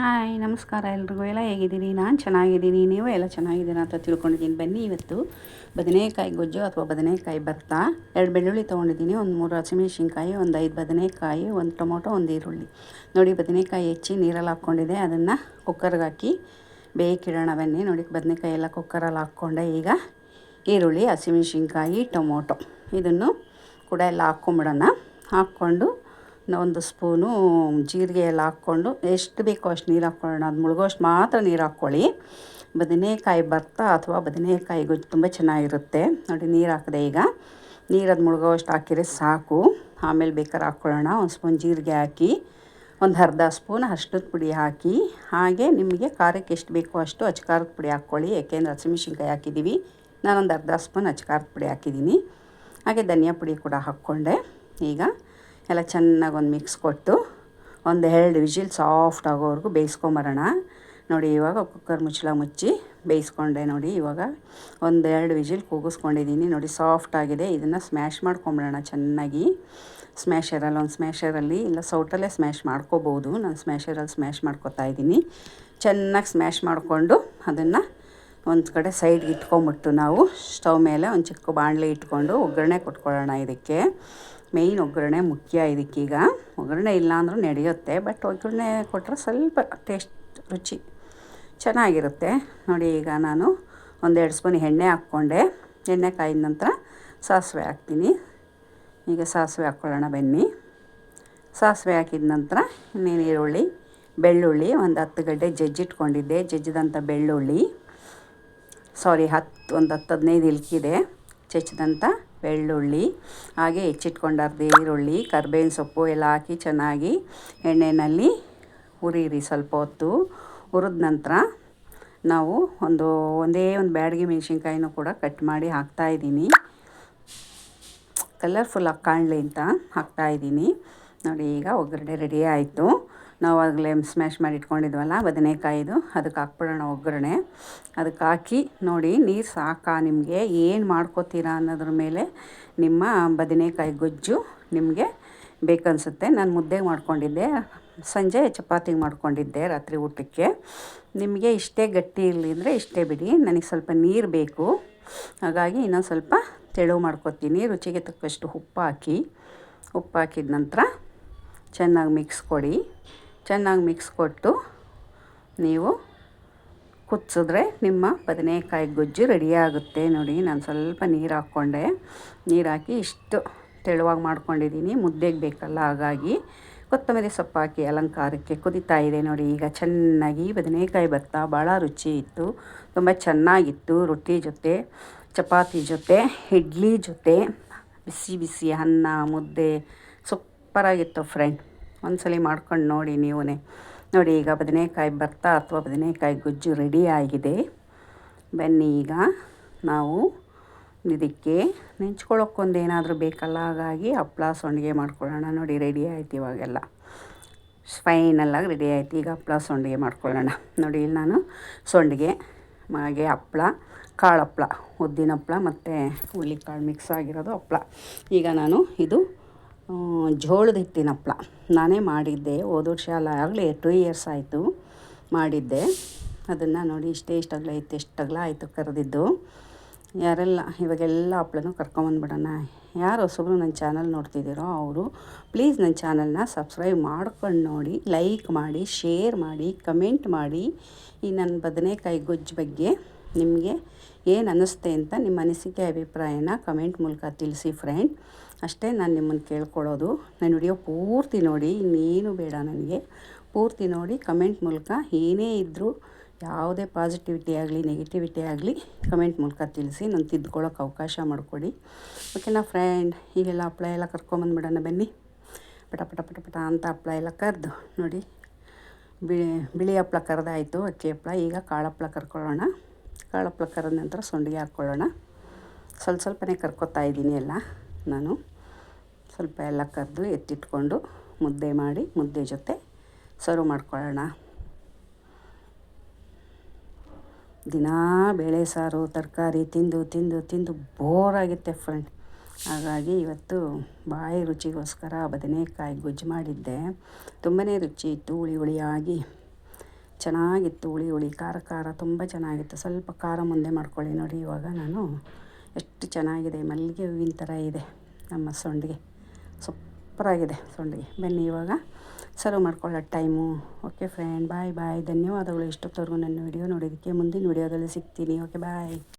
Hi, ನಮಸ್ಕಾರ ಎಲ್ರಿಗೂ. ಎಲ್ಲ ಹೇಗಿದ್ದೀನಿ ನಾನು ಚೆನ್ನಾಗಿದ್ದೀನಿ. ನೀವು ಎಲ್ಲ ಚೆನ್ನಾಗಿದ್ದೀರಾ ಅಂತ ತಿಳ್ಕೊಂಡಿದ್ದೀನಿ. ಬನ್ನಿ ಇವತ್ತು. ಬದನೆಕಾಯಿ ಗೊಜ್ಜು ಅಥವಾ ಬದನೆಕಾಯಿ ಭತ್ತ. ಎರಡು ಬೆಳ್ಳುಳ್ಳಿ ತೊಗೊಂಡಿದ್ದೀನಿ. ಒಂದು ಮೂರು ಹಸಿಮೆಣಸಿನ್ಕಾಯಿ, ಒಂದು ಐದು ಬದನೆಕಾಯಿ, ಒಂದು ಟೊಮೊಟೊ, ಒಂದು ಈರುಳ್ಳಿ. ನೋಡಿ, ಬದನೆಕಾಯಿ ಹೆಚ್ಚಿ ನೀರಲ್ಲಿ ಹಾಕ್ಕೊಂಡಿದೆ ಅದನ್ನು ಕುಕ್ಕರ್ಗೆ ಹಾಕಿ ಬೇಯಕ್ಕಿಡೋಣ ಬನ್ನಿ. ನೋಡಿ, ಬದನೆಕಾಯಿ ಎಲ್ಲ ಕುಕ್ಕರಲ್ಲಿ ಹಾಕ್ಕೊಂಡೆ. ಈಗ ಈರುಳ್ಳಿ, ಹಸಿಮೆಣಸಿನ್ಕಾಯಿ, ಟೊಮೊಟೊ. ಇದನ್ನು ಕೂಡ ಎಲ್ಲ ಹಾಕ್ಕೊಂಬಿಡೋಣ. ಹಾಕ್ಕೊಂಡು ಒಂದು ಸ್ಪೂನು ಜೀರಿಗೆ ಎಲ್ಲ ಹಾಕ್ಕೊಂಡು ಎಷ್ಟು ಬೇಕೋ ಅಷ್ಟು ನೀರು ಹಾಕ್ಕೊಳ್ಳೋಣ. ಅದು ಮುಳುಗೋಷ್ಟು ಮಾತ್ರ ನೀರು ಹಾಕ್ಕೊಳ್ಳಿ. ಬದನೆಕಾಯಿ ಬರ್ತಾ ಅಥವಾ ಬದನೆಕಾಯಿ ಗೊಜ್ಜು ತುಂಬ ಚೆನ್ನಾಗಿರುತ್ತೆ. ನೋಡಿ, ನೀರು ಹಾಕಿದೆ ಈಗ. ನೀರು ಅದು ಮುಳುಗೋಷ್ಟು ಹಾಕಿದ್ರೆ ಸಾಕು. ಆಮೇಲೆ ಬೇಕಾದ್ರೆ ಹಾಕ್ಕೊಳ್ಳೋಣ. ಒಂದು ಸ್ಪೂನ್ ಜೀರಿಗೆ ಹಾಕಿ, ಒಂದು ಅರ್ಧ ಸ್ಪೂನ್ ಅರ್ಶಿನದ ಪುಡಿ ಹಾಕಿ. ಹಾಗೆ ನಿಮಗೆ ಖಾರಕ್ಕೆ ಎಷ್ಟು ಬೇಕೋ ಅಷ್ಟು ಅಚ್ಕಾರದ ಪುಡಿ ಹಾಕ್ಕೊಳ್ಳಿ. ಯಾಕೆಂದರೆ ಹಸಿಮೆಣ್ಸಿನ್ಕಾಯಿ ಹಾಕಿದ್ದೀವಿ ನಾನೊಂದು ಅರ್ಧ ಸ್ಪೂನ್ ಅಚ್ಕಾರದ ಪುಡಿ ಹಾಕಿದ್ದೀನಿ ಹಾಗೆ ಧನಿಯಾ ಪುಡಿ ಕೂಡ ಹಾಕ್ಕೊಂಡೆ. ಈಗ ಎಲ್ಲ ಚೆನ್ನಾಗಿ ಒಂದು ಮಿಕ್ಸ್ ಕೊಟ್ಟು ಒಂದು ಎರಡು ವಿಜಿಲ್ ಸಾಫ್ಟ್ ಆಗೋವರೆಗೂ ಬೇಯಿಸ್ಕೊಂಬರೋಣ. ನೋಡಿ ಇವಾಗ ಕುಕ್ಕರ್ ಮುಚ್ಚಳ ಮುಚ್ಚಿ ಬೇಯಿಸ್ಕೊಂಡೆ ನೋಡಿ ಇವಾಗ ಒಂದು ಎರಡು ವಿಜಿಲ್ ಕೂಗಿಸ್ಕೊಂಡಿದ್ದೀನಿ. ನೋಡಿ ಸಾಫ್ಟ್ ಆಗಿದೆ. ಇದನ್ನು ಸ್ಮ್ಯಾಶ್ ಮಾಡ್ಕೊಂಬಿಡೋಣ ಚೆನ್ನಾಗಿ. ಸ್ಮ್ಯಾಶರಲ್ಲಿ ಒಂದು ಸ್ಮ್ಯಾಶರಲ್ಲಿ ಇಲ್ಲ ಸೌಟಲ್ಲೇ ಸ್ಮ್ಯಾಶ್ ಮಾಡ್ಕೋಬೋದು. ನಾನು ಸ್ಮ್ಯಾಶರಲ್ಲಿ ಸ್ಮ್ಯಾಶ್ ಮಾಡ್ಕೊತಾ ಇದ್ದೀನಿ. ಚೆನ್ನಾಗಿ ಸ್ಮ್ಯಾಶ್ ಮಾಡಿಕೊಂಡು ಅದನ್ನು ಒಂದು ಕಡೆ ಸೈಡ್ಗೆ ಇಟ್ಕೊಂಬಿಟ್ಟು ನಾವು ಸ್ಟವ್ ಮೇಲೆ ಒಂದು ಚಿಕ್ಕ ಬಾಣಲೆ ಇಟ್ಕೊಂಡು ಒಗ್ಗರಣೆ ಕೊಟ್ಕೊಳ್ಳೋಣ ಇದಕ್ಕೆ. ಮೇಯ್ನ್ ಒಗ್ಗರಣೆ ಮುಖ್ಯ ಇದಕ್ಕೀಗ. ಒಗ್ಗರಣೆ ಇಲ್ಲ ನಡೆಯುತ್ತೆ ಬಟ್ ಒಗ್ಗರಣೆ ಕೊಟ್ಟರೆ ಸ್ವಲ್ಪ ಟೇಸ್ಟ್ ರುಚಿ ಚೆನ್ನಾಗಿರುತ್ತೆ. ನೋಡಿ ಈಗ ನಾನು ಒಂದೆರಡು ಸ್ಪೂನ್ ಎಣ್ಣೆ ಹಾಕ್ಕೊಂಡೆ. ಎಣ್ಣೆ ಕಾಯಿದ ನಂತರ ಸಾಸಿವೆ ಹಾಕ್ತೀನಿ. ಈಗ ಸಾಸಿವೆ ಹಾಕ್ಕೊಳ್ಳೋಣ ಬನ್ನಿ. ಸಾಸಿವೆ ಹಾಕಿದ ನಂತರ ಇನ್ನೇನು ಈರುಳ್ಳಿ, ಬೆಳ್ಳುಳ್ಳಿ, ಒಂದು ಹತ್ತು ಗಡ್ಡೆ ಜಜ್ಜಿಟ್ಕೊಂಡಿದ್ದೆ. ಜಜ್ಜಿದಂಥ ಬೆಳ್ಳುಳ್ಳಿ ಸಾರಿ ಹತ್ತು, ಒಂದು ಹತ್ತು ಹದಿನೈದು ಇಲ್ಕಿದೆ. ಚಚ್ಚಿದಂಥ ಬೆಳ್ಳುಳ್ಳಿ, ಹಾಗೆ ಹೆಚ್ಚಿಟ್ಕೊಂಡರ್ದು ಈರುಳ್ಳಿ, ಕರ್ಬೇವಿನ ಸೊಪ್ಪು ಎಲ್ಲ ಹಾಕಿ ಚೆನ್ನಾಗಿ ಎಣ್ಣೆಯಲ್ಲಿ ಹುರಿಯಿರಿ ಸ್ವಲ್ಪ ಹೊತ್ತು. ಹುರಿದ ನಂತರ ನಾವು ಒಂದು, ಒಂದೇ ಒಂದು ಬ್ಯಾಡಗಿ ಮೆಣಸಿನ್ಕಾಯಿನೂ ಕೂಡ ಕಟ್ ಮಾಡಿ ಹಾಕ್ತಾಯಿದ್ದೀನಿ ಕಲರ್ಫುಲ್ಲಾಗಿ ಕಾಣಲಿ ಅಂತ ಹಾಕ್ತಾಯಿದ್ದೀನಿ ನೋಡಿ ಈಗ ಒಗ್ಗರಣೆ ರೆಡಿ ಆಯಿತು. ನಾವು ಆಗಲೇ ಸ್ಮ್ಯಾಶ್ ಮಾಡಿ ಇಟ್ಕೊಂಡಿದ್ವಲ್ಲ ಬದನೆಕಾಯಿದು, ಅದಕ್ಕೆ ಹಾಕ್ಬಿಡೋಣ ಒಗ್ಗರಣೆ. ಅದಕ್ಕೆ ಹಾಕಿ ನೋಡಿ, ನೀರು ಸಾಕಾ ನಿಮಗೆ? ಏನು ಮಾಡ್ಕೋತೀರಾ ಅನ್ನೋದ್ರ ಮೇಲೆ ನಿಮ್ಮ ಬದನೆಕಾಯಿ ಗೊಜ್ಜು ನಿಮಗೆ ಬೇಕನ್ಸುತ್ತೆ. ನಾನು ಮುದ್ದೆಗೆ ಮಾಡ್ಕೊಂಡಿದ್ದೆ. ಸಂಜೆ ಚಪಾತಿಗೆ ಮಾಡ್ಕೊಂಡಿದ್ದೆ ರಾತ್ರಿ ಊಟಕ್ಕೆ. ನಿಮಗೆ ಇಷ್ಟೇ ಗಟ್ಟಿ ಇರಲಿ ಅಂದರೆ ಇಷ್ಟೇ ಬಿಡಿ. ನನಗೆ ಸ್ವಲ್ಪ ನೀರು ಬೇಕು. ಹಾಗಾಗಿ ಇನ್ನೊಂದು ಸ್ವಲ್ಪ ತೆಳು ಮಾಡ್ಕೊತೀನಿ. ರುಚಿಗೆ ತಕ್ಕಷ್ಟು ಉಪ್ಪು ಹಾಕಿ, ಉಪ್ಪು ಹಾಕಿದ ನಂತರ ಚೆನ್ನಾಗಿ ಮಿಕ್ಸ್ ಕೊಡಿ. ಚೆನ್ನಾಗಿ ಮಿಕ್ಸ್ ಕೊಟ್ಟು ನೀವು ಕುದಿಸಿದ್ರೆ ನಿಮ್ಮ ಬದನೆಕಾಯಿ ಗೊಜ್ಜು ರೆಡಿಯಾಗುತ್ತೆ ನೋಡಿ. ನಾನು ಸ್ವಲ್ಪ ನೀರು ಹಾಕ್ಕೊಂಡೆ. ನೀರು ಹಾಕಿ ಇಷ್ಟು ತೆಳುವಾಗಿ ಮಾಡ್ಕೊಂಡಿದ್ದೀನಿ. ಮುದ್ದೆಗೆ ಬೇಕಲ್ಲ ಹಾಗಾಗಿ ಕೊತ್ತಂಬರಿ ಸೊಪ್ಪು ಹಾಕಿ ಅಲಂಕಾರಕ್ಕೆ ಕುದಿತಾ ಇದೆ ನೋಡಿ. ಈಗ ಚೆನ್ನಾಗಿ ಬದನೆಕಾಯಿ ಭತ್ತ ಭಾಳ ರುಚಿ ಇತ್ತು. ತುಂಬ ಚೆನ್ನಾಗಿತ್ತು. ರೊಟ್ಟಿ ಜೊತೆ, ಚಪಾತಿ ಜೊತೆ, ಇಡ್ಲಿ ಜೊತೆ, ಬಿಸಿ ಬಿಸಿ ಅನ್ನ, ಮುದ್ದೆ ಸೂಪರಾಗಿತ್ತು ಫ್ರೆಂಡ್ ಒಂದ್ಸಲ ಮಾಡ್ಕೊಂಡು ನೋಡಿ ನೀವೇ ನೋಡಿ, ಈಗ ಬದನೆಕಾಯಿ ಬರ್ತಾ ಅಥವಾ ಬದನೆಕಾಯಿ ಗೊಜ್ಜು ರೆಡಿ ಆಗಿದೆ. ಬನ್ನಿ ಈಗ ನಾವು ಇದಕ್ಕೆ ನೆಂಚ್ಕೊಳ್ಳೋಕ್ಕೊಂದು ಏನಾದರೂ ಬೇಕಲ್ಲ, ಹಾಗಾಗಿ ಹಪ್ಪಳ ಸಂಡಿಗೆ ಮಾಡ್ಕೊಳ್ಳೋಣ. ನೋಡಿ ರೆಡಿ ಆಯ್ತು ಇವಾಗೆಲ್ಲ. ಫೈನಲ್ಲಾಗಿ ರೆಡಿ ಆಯ್ತು. ಈಗ ಹಪ್ಪಳ ಸಂಡಿಗೆ ಮಾಡ್ಕೊಳ್ಳೋಣ. ನೋಡಿ, ಇಲ್ಲಿ ನಾನು ಸಂಡಿಗೆ, ಹಾಗೆ ಹಪ್ಪಳ ಕಾಳು ಹಪ್ಪಳ ಉದ್ದಿನ ಹಪ್ಪಳ ಮತ್ತು ಹುಳ್ಳಿಕಾಳು ಮಿಕ್ಸ್ ಆಗಿರೋದು ಹಪ್ಪಳ ಈಗ ನಾನು ಇದು ಜೋಳದ ಹಿಟ್ಟಿನ ಹಪ್ಳ ನಾನೇ ಮಾಡಿದ್ದೆ. ಹೋದ ವರ್ಷ ಅಲ್ಲ, ಆಗಲೇ ಟೂ ಇಯರ್ಸ್ ಆಯಿತು ಮಾಡಿದ್ದೆ. ಅದನ್ನು ನೋಡಿ ಇಷ್ಟೇ ಇಷ್ಟಾಗಲ ಇತ್ತು ಇಷ್ಟಾಗಲ ಆಯಿತು ಕರೆದಿದ್ದು. ಯಾರೆಲ್ಲ, ಇವಾಗೆಲ್ಲ ಹಪ್ಳನೂ ಕರ್ಕೊಂಬಂದ್ಬಿಡೋಣ ಯಾರು ಹೊಸಬ್ರು ನನ್ನ ಚಾನಲ್ ನೋಡ್ತಿದ್ದೀರೋ ಅವರು ಪ್ಲೀಸ್ ನನ್ನ ಚಾನಲ್ನ ಸಬ್ಸ್ಕ್ರೈಬ್ ಮಾಡ್ಕೊಂಡು ನೋಡಿ ಲೈಕ್ ಮಾಡಿ ಶೇರ್ ಮಾಡಿ ಕಮೆಂಟ್ ಮಾಡಿ. ಈ ನನ್ನ ಬದನೆಕಾಯಿ ಗೊಜ್ಜು ಬಗ್ಗೆ ನಿಮಗೆ ಏನು ಅನ್ನಿಸ್ತೆ ಅಂತ ನಿಮ್ಮ ಅನಿಸಿಕೆ, ಅಭಿಪ್ರಾಯನ ಕಮೆಂಟ್ ಮೂಲಕ ತಿಳಿಸಿ ಫ್ರೆಂಡ್ ಅಷ್ಟೇ ನಾನು ನಿಮ್ಮನ್ನು ಕೇಳ್ಕೊಳ್ಳೋದು. ನನ್ನ ವಿಡಿಯೋ ಪೂರ್ತಿ ನೋಡಿ, ಇನ್ನೇನು ಬೇಡ ನನಗೆ. ಪೂರ್ತಿ ನೋಡಿ, ಕಮೆಂಟ್ ಮೂಲಕ ಏನೇ ಇದ್ದರೂ ಯಾವುದೇ ಪಾಸಿಟಿವಿಟಿ ಆಗಲಿ ನೆಗೆಟಿವಿಟಿ ಆಗಲಿ, ಕಮೆಂಟ್ ಮೂಲಕ ತಿಳಿಸಿ. ನಾನು ತಿದ್ಕೊಳ್ಳೋಕೆ ಅವಕಾಶ ಮಾಡಿಕೊಡಿ. ಓಕೆನಾ ಫ್ರೆಂಡ್ ಈಗೆಲ್ಲ ಹಪ್ಳ ಎಲ್ಲ ಕರ್ಕೊಂಬಂದ್ಬಿಡೋಣ ಬನ್ನಿ. ಪಟ ಪಟ ಪಟ ಪಟ ಅಂತ ಹಪ್ಳ ಎಲ್ಲ ಕರೆದು ನೋಡಿ. ಬಿಳಿ ಬಿಳಿ ಹಪ್ಳ ಕರೆದಾಯಿತು ಅಕ್ಕಿ ಹಪ್ಳ. ಈಗ ಕಾಳಪ್ಳ ಕರ್ಕೊಳ್ಳೋಣ. ಕಾಳಪ್ಳ ಕರೆದ ನಂತರ ಸೊಂಡಿಗೆ ಹಾಕ್ಕೊಳ್ಳೋಣ. ಸ್ವಲ್ಪ ಸ್ವಲ್ಪನೇ ಕರ್ಕೊತಾ ಇದ್ದೀನಿ ಎಲ್ಲ ನಾನು. ಸ್ವಲ್ಪ ಎಲ್ಲ ಕರೆದು ಎತ್ತಿಟ್ಕೊಂಡು ಮುದ್ದೆ ಮಾಡಿ ಮುದ್ದೆ ಜೊತೆ ಸರ್ವ್ ಮಾಡ್ಕೊಳ್ಳೋಣ. ದಿನಾ ಬೇಳೆ ಸಾರು, ತರಕಾರಿ ತಿಂದು ತಿಂದು ತಿಂದು ಬೋರಾಗಿತ್ತೆ ಫ್ರೆಂಡ್ ಹಾಗಾಗಿ ಇವತ್ತು ಬಾಯಿ ರುಚಿಗೋಸ್ಕರ ಬದನೆಕಾಯಿ ಗೊಜ್ಜು ಮಾಡಿದ್ದೆ. ತುಂಬನೇ ರುಚಿ ಇತ್ತು, ಹುಳಿ ಹುಳಿಯಾಗಿ. ಚೆನ್ನಾಗಿತ್ತು, ಹುಳಿ ಹುಳಿ, ಖಾರ ಖಾರ, ತುಂಬ ಚೆನ್ನಾಗಿತ್ತು. ಸ್ವಲ್ಪ ಖಾರ ಮುಂದೆ ಮಾಡ್ಕೊಳ್ಳಿ ನೋಡಿ ಇವಾಗ ನಾನು. ಎಷ್ಟು ಚೆನ್ನಾಗಿದೆ, ಮಲ್ಲಿಗೆ ಹೂವಿನ ಥರ ಇದೆ ನಮ್ಮ ಸಂಡಿಗೆ. ಸೂಪರಾಗಿದೆ ಸಂಡಿಗೆ. ಬನ್ನಿ ಇವಾಗ ಸರ್ವ್ ಮಾಡ್ಕೊಳ್ಳೋ time. Okay friend bye bye ಧನ್ಯವಾದಗಳು. ಇಷ್ಟೊತ್ತವರೆಗೂ ನನ್ನ ವಿಡಿಯೋ ನೋಡೋದಕ್ಕೆ ಮುಂದಿನ ವಿಡಿಯೋದಲ್ಲಿ ಸಿಗ್ತೀನಿ. Okay bye